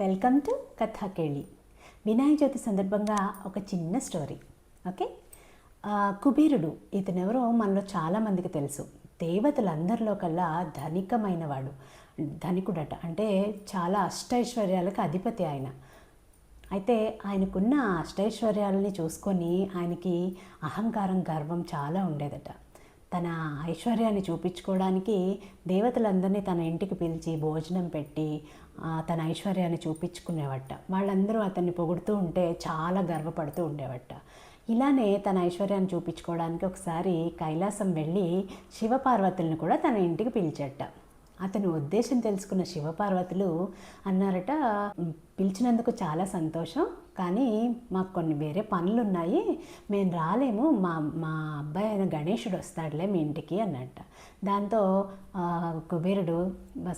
Welcome to Kathakeli Vinayaka Chavithi సందర్భంగా ఒక చిన్న స్టోరీ ఓకే? కుబీరుడు కుబేరుడు ఇతనెవరో మనలో చాలామందికి తెలుసు. దేవతలందరిలో కల్లా ధనికమైన వాడు ధనికుడట. అంటే చాలా అష్టైశ్వర్యాలకు అధిపతి ఆయన. అయితే ఆయనకున్న అష్టైశ్వర్యాలని చూసుకొని ఆయనకి అహంకారం గర్వం చాలా ఉండేదట. తన ఐశ్వర్యాన్ని చూపించుకోవడానికి దేవతలందరినీ తన ఇంటికి పిలిచి భోజనం పెట్టి తన ఐశ్వర్యాన్ని చూపించుకునేవట. వాళ్ళందరూ అతన్ని పొగుడుతూ ఉంటే చాలా గర్వపడుతూ ఉండేవట. ఇలానే తన ఐశ్వర్యాన్ని చూపించుకోవడానికి ఒకసారి కైలాసం వెళ్ళి శివపార్వతులను కూడా తన ఇంటికి పిలిచట. అతని ఉద్దేశం తెలుసుకున్న శివపార్వతులు అన్నారట పిలిచినందుకు చాలా సంతోషం. కానీ మాకు కొన్ని వేరే పనులు ఉన్నాయి మేము రాలేము. మా మా అబ్బాయి అయిన గణేషుడు వస్తాడులే మీ ఇంటికి అన్నట్ట. దాంతో కుబేరుడు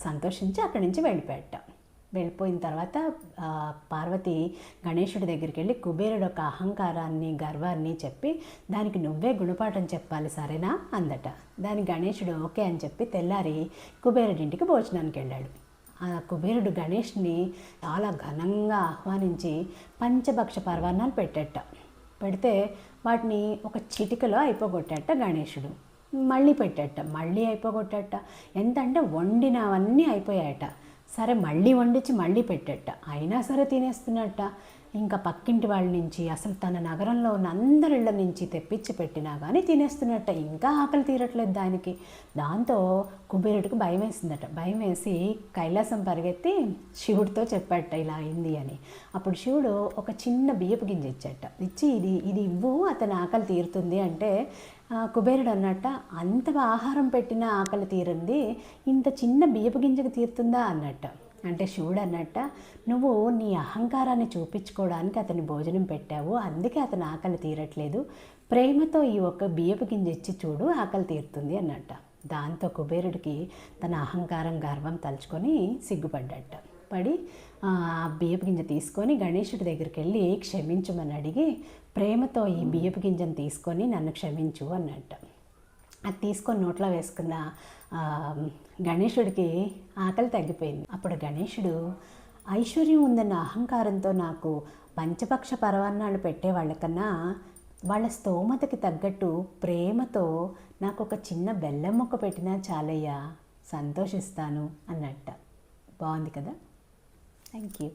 సంతోషించి అక్కడి నుంచి వెళ్ళిపోయాట. వెళ్ళిపోయిన తర్వాత పార్వతి గణేశుడి దగ్గరికి వెళ్ళి కుబేరుడు ఒక అహంకారాన్ని గర్వాన్ని చెప్పి దానికి నువ్వే గుణపాఠం చెప్పాలి సరేనా? అందట. దాని గణేశుడు ఓకే అని చెప్పి తెల్లారి కుబేరుడి ఇంటికి భోజనానికి వెళ్ళాడు. ఆ కుబేరుడు గణేష్ని చాలా ఘనంగా ఆహ్వానించి పంచభక్ష పర్వాణాలు పెట్టేట. పెడితే వాటిని ఒక చిటికలో అయిపోగొట్టేట గణేషుడు. మళ్ళీ పెట్టేట మళ్ళీ అయిపోగొట్టేట. ఎంత అంటే వండినవన్నీ అయిపోయాయట. సరే మళ్ళీ వండించి మళ్ళీ పెట్టేట. అయినా సరే తినేస్తున్నట్ట. ఇంకా పక్కింటి వాళ్ళ నుంచి అసలు తన నగరంలో ఉన్న అందరిళ్ళ నుంచి తెప్పించి పెట్టినా కానీ తినేస్తున్నట్ట. ఇంకా ఆకలి తీరట్లేదు దానికి. దాంతో కుబేరుడికి భయం వేసిందట. భయం వేసి కైలాసం పరిగెత్తి శివుడితో చెప్పాట ఇలా అయింది అని. అప్పుడు శివుడు ఒక చిన్న బియ్యపు గింజ ఇచ్చాట ఇచ్చి ఇది ఇది ఇవ్వు అతని ఆకలి తీరుతుంది అంటే కుబేరుడు అన్నట్ట అంత ఆహారం పెట్టిన ఆకలి తీరింది ఇంత చిన్న బియ్యపు గింజకు తీరుతుందా అన్నట్ట. అంటే శివుడు అన్నట్ట నువ్వు నీ అహంకారాన్ని చూపించుకోవడానికి అతని భోజనం పెట్టావు అందుకే అతను ఆకలి తీరట్లేదు. ప్రేమతో ఈ ఒక్క బియ్యపు గింజ ఇచ్చి చూడు ఆకలి తీరుతుంది అన్నట్ట. దాంతో కుబేరుడికి తన అహంకారం గర్వం తలుచుకొని సిగ్గుపడ్డట పడి ఆ బియ్యపు గింజ తీసుకొని గణేశుడి దగ్గరికి వెళ్ళి క్షమించమని అడిగి ప్రేమతో ఈ బియ్యపు గింజను తీసుకొని నన్ను క్షమించు అన్నట్టు. అది తీసుకొని నోట్లో వేసుకున్న గణేషుడికి గణేశుడికి ఆకలి తగ్గిపోయింది. అప్పుడు గణేశుడు ఐశ్వర్యం ఉందన్న అహంకారంతో నాకు పంచపక్ష పరవాన్నాలు పెట్టే వాళ్ళకన్నా వాళ్ళ స్తోమతకి తగ్గట్టు ప్రేమతో నాకు ఒక చిన్న బెల్లం మొక్క పెట్టినా చాలయ్యా సంతోషిస్తాను అన్నట్ట. బాగుంది కదా? Thank you